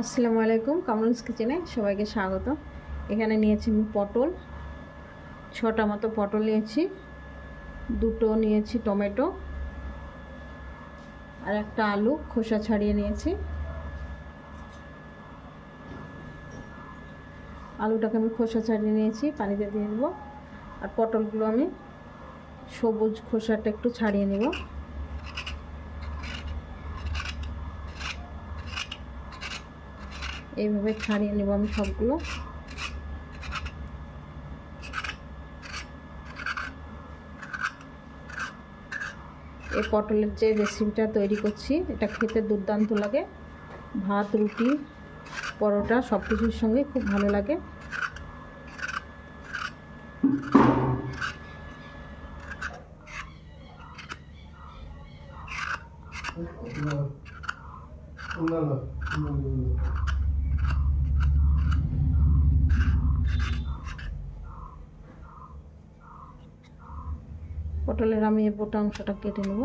আসসালামু আলাইকুম, কামরুলস কিচেনে সবাইকে স্বাগত। এখানে নিয়েছি আমি পটল, ছটা মতো পটল নিয়েছি, দুটো নিয়েছি টমেটো আর একটা আলু, খোসা ছাড়িয়ে নিয়েছি। আলুটাকে আমি খোসা ছাড়িয়ে নিয়েছি, পানিতে দিয়ে দেবো। আর পটলগুলো আমি সবুজ খোসাটা একটু ছাড়িয়ে নেব। এইভাবে ছাড়িয়ে নেব আমি সবগুলো। এই পটলের যে রেসিপিটা তৈরি করছি, এটা খেতে দুর্দান্ত লাগে। ভাত, রুটি, পরোটা সব কিছুর সঙ্গে খুব ভালো লাগে। পটলের আমি এই বোটা অংশটা কেটে নেব।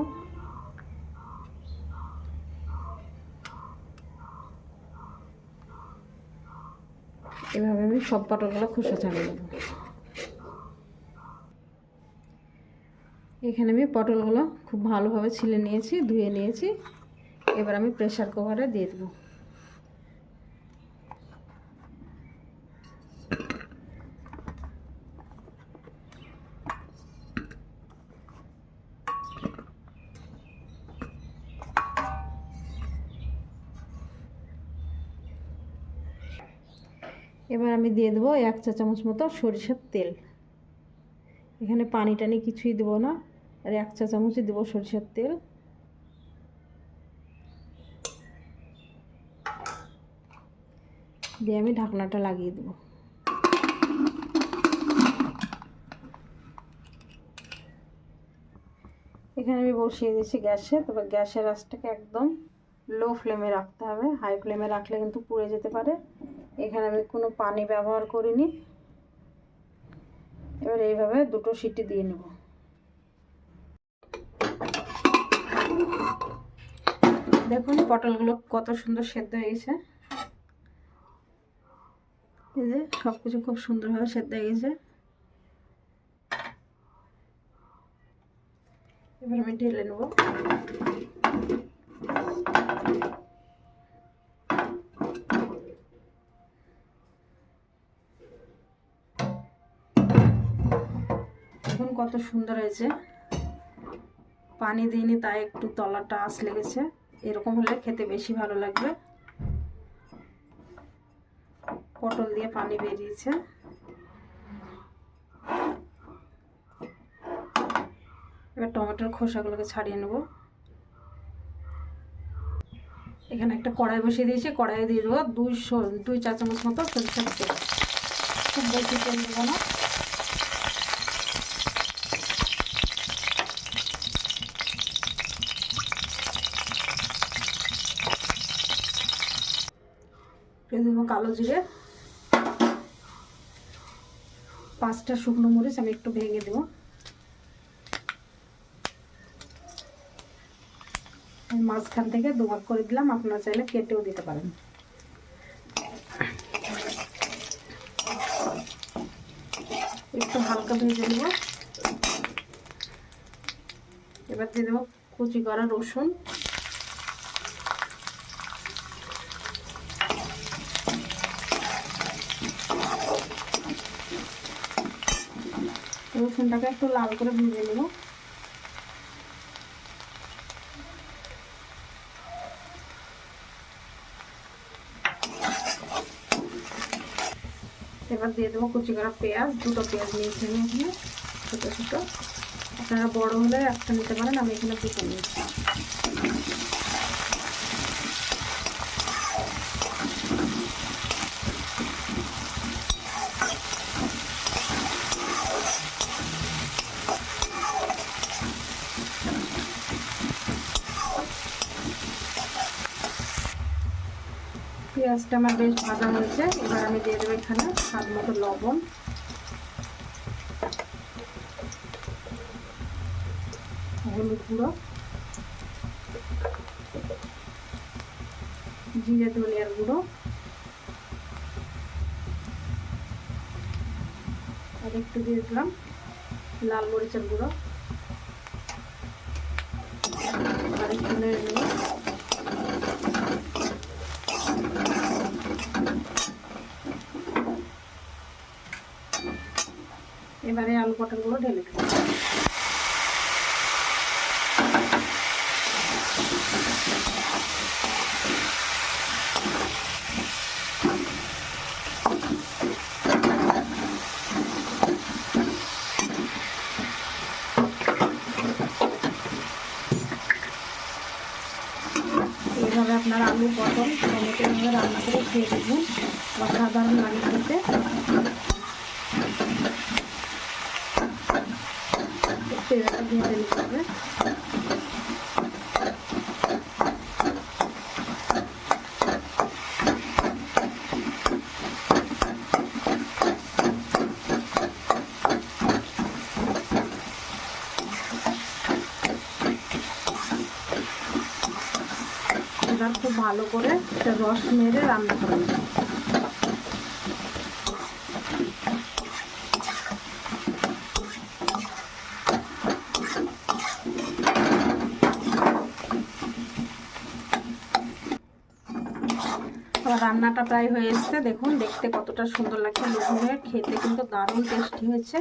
এভাবে আমি সব পটলগুলো খোসা ছাড়িয়ে নেব। এখানে আমি পটলগুলো খুব ভালোভাবে ছিলে নিয়েছি, ধুয়ে নিয়েছি। এবার আমি প্রেশার কুকারে দিয়ে দেবো। এবার আমি দিয়ে দেবো এক চা চামচ মতো সরিষার তেল। এখানে পানি টানি কিছুই দেবো না, আর এক চা চামচই দেবো সরিষার তেল। দিয়ে আমি ঢাকনাটা লাগিয়ে দেবো। এখানে আমি বসিয়ে দিয়েছি গ্যাসে, তবে গ্যাসের আঁচটাকে একদম লো ফ্লেমে রাখতে হবে। হাই ফ্লেমে রাখলে কিন্তু পুড়ে যেতে পারে। এখানে আমি কোনো পানি ব্যবহার করিনি। এবার এইভাবে দুটো সিটি দিয়ে নেব। দেখুন পটলগুলো কত সুন্দর সেদ্ধ হয়ে গেছে। এই যে সব কিছু খুব সুন্দরভাবে সেদ্ধ হয়ে গেছে। এবার আমি ঢেলে নেব। কত সুন্দর হয়েছে। পানি দিইনি, তাই একটু তলাটা আঁশ লেগেছে। এরকম হলে খেতে বেশি ভালো লাগবে। পটল দিয়ে পানি বেরিয়েছে। এবার টমেটোর খোসাগুলোকে ছাড়িয়ে নেব। এখানে একটা কড়াই বসিয়ে দিয়েছি। কড়াইয়ে দিয়ে দেবো দুই দুই চা চামচ মতো সরিষার তেল। খুব বেশি তেল দেবো না। দেবো কালো জিরে। পাঁচটা শুকনো মরিচ আমি একটু ভেঙে দেবো। মাঝখান থেকে দুভাগ করে দিলাম, আপনারা চাইলে কেটেও দিতে পারেন। একটু হালকা ভেজে নেব। এবার দিয়ে দেবো কুচি করা রসুন। রসুনটাকে একটু লাল করে ভেজে নেব। এবার দিয়ে দেবো কুচি করা পেঁয়াজ, দুটো পেঁয়াজ নিয়েছি আমি এখানে, ছোটো ছোটো। আপনারা বড় হলে একটা নিতে পারেন, আমি এখানে দুটো নিয়েছি। পেঁয়াজটা আমার বেশ ভাজা হয়েছে। এবার আমি দিয়ে দেবো এখানে স্বাদ মতো লবণ। হলুদ গুঁড়ো। জিরে, ধনিয়ার গুঁড়ো। আর একটু দিয়ে দিলাম লাল মরিচের গুঁড়ো। আর একটু এবারে আলু পটলগুলো ঢেলে দিলাম এইভাবে আপনার আলু পটল, টমেটো রান্না করে খেয়ে দেখবেন অসাধারণ লাগে খেতে। এভাবে ভেজে নিতে হবে এবার খুব ভালো করে একটা রস মেরে রান্না করে নেব আবার রান্নাটা প্রায় হয়ে এসছে। দেখুন, দেখতে কতটা সুন্দর লাগছে। লুচি খেতে কিন্তু দারুণ টেস্টি হয়েছে।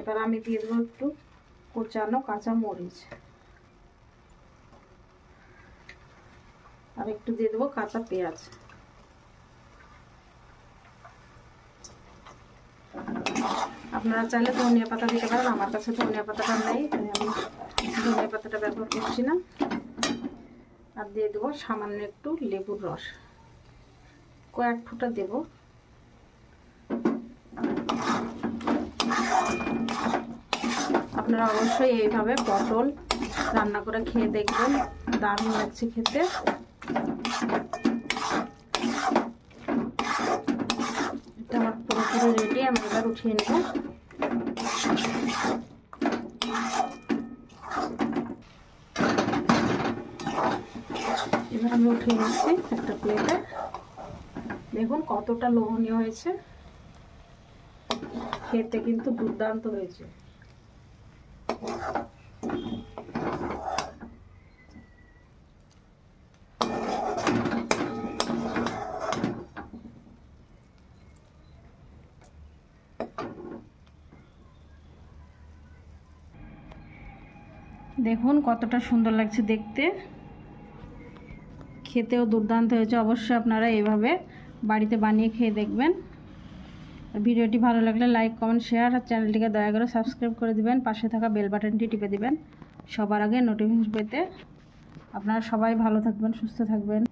এবার আমি দিয়ে দেবো একটু কোচানো কাঁচা মরিচ। আর একটু দিয়ে দেবো কাঁচা পেঁয়াজ। আপনারা চাইলে ধনিয়া পাতা দিতে পারেন। আমার কাছে ধনিয়া পাতাটা নেই আমি ধনিয়া পাতাটা ব্যবহার করছি না। আর দিয়ে দেবো সামান্য একটু লেবুর রস। কয়েক ফুটা দেব। আপনারা অবশ্যই এইভাবে পটল রান্না করে খেয়ে দেখবেন। দারুণ লাগছে খেতে। এটা আমার পুরোপুরি রেডি আমি এবার উঠিয়ে নেব। এবার আমি উঠিয়ে নিচ্ছি একটা প্লেটে দেখুন কতটা লোভনীয় হয়েছে। খেতে কিন্তু দুর্দান্ত হয়েছে। দেখুন কতটা সুন্দর লাগছে দেখতে। খেতেও দুর্দান্ত হয়েছে। অবশ্যই আপনারা এইভাবে বাড়িতে বানিয়ে খেয়ে দেখবেন। ভিডিওটি ভালো লাগলে লাইক কমেন্ট শেয়ার আর চ্যানেলটিকে দয়া করে সাবস্ক্রাইব করে দিবেন। পাশে থাকা বেল বাটনটি টিপে দিবেন। সবার আগে নোটিফিকেশন পেতে আপনারা সবাই ভালো থাকবেন, সুস্থ থাকবেন।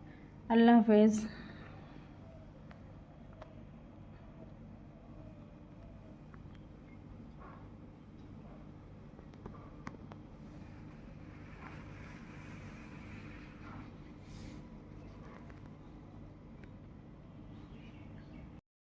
আল্লাহ হাফেজ।